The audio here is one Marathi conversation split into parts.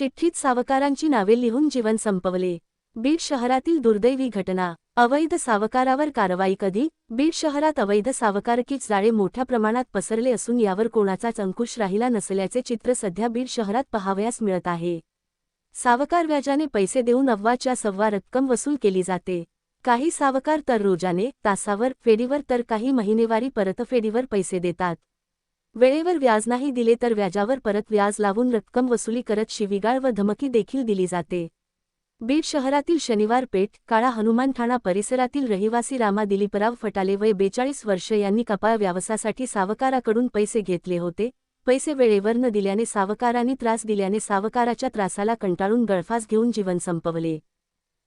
चिठ्ठीत सावकारांची नावे लिहून जीवन संपवले. बीड शहरातील दुर्दैवी घटना. अवैध सावकारावर कारवाई कधी? बीड शहरात अवैध सावकारकीच जाळे मोठ्या प्रमाणात पसरले असून यावर कोणाचाच अंकुश राहिला नसल्याचे चित्र सध्या बीड शहरात पहावयास मिळत आहे. सावकार व्याजाने पैसे देऊन अव्वाच्या सव्वा रक्कम वसूल केली जाते. काही सावकार तर रोजाने तासावर फेडीवर तर काही महिनेवारी परतफेडीवर पैसे देतात. वेळेवर व्याज नाही दिले तर व्याजावर परत व्याज लावून रक्कम वसुली करत शिवीगाळ व धमकी देखील दिली जाते. बीड शहरातील शनिवार पेठ काळा हनुमान ठाणा परिसरातील रहिवासी रामा दिलीपराव फटाले वय बेचाळीस वर्ष यांनी कपाळ व्यावसासाठी सावकाराकडून पैसे घेतले होते. पैसे वेळेवर न दिल्याने सावकारांनी त्रास दिल्याने सावकाराच्या त्रासाला कंटाळून गळफास घेऊन जीवन संपवले.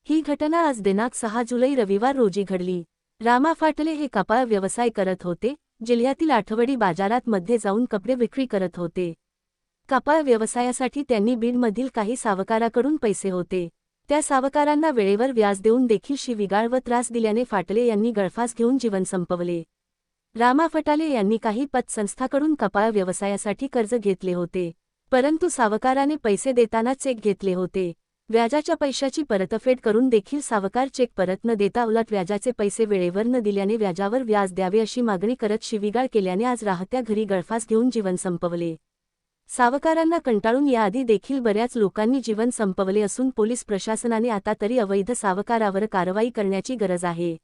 ही घटना आज दिनांक सहा जुलै रविवार रोजी घडली. रामा फाटले हे कपाळ व्यवसाय करत होते. जिल्ह्यातील आठवडी बाजारात मध्ये जाऊन कपडे विक्री करत होते. कपाळ व्यवसायासाठी त्यांनी बीडमधील काही सावकाराकडून पैसे होते. त्या सावकारांना वेळेवर व्याज देऊन देखील शिविगाळ व त्रास दिल्याने फाटले यांनी गळफास घेऊन जीवन संपवले. रामा फटाले यांनी काही पतसंस्थाकडून कपाळ व्यवसायासाठी कर्ज घेतले होते. परंतु सावकाराने पैसे देताना चेक घेतले होते. व्याजाच्या पैशाची परतफेड करून देखील सावकार चेक परत न देता उलट व्याजाचे पैसे वेळेवर न दिल्याने व्याजावर व्याज द्यावे अशी मागणी करत शिवीगाळ केल्याने आज राहत्या घरी गळफास घेऊन जीवन संपवले. सावकारांना कंटाळून याआधी देखील बऱ्याच लोकांनी जीवन संपवले असून पोलीस प्रशासनाने आता तरी अवैध सावकारावर कारवाई करण्याची गरज आहे.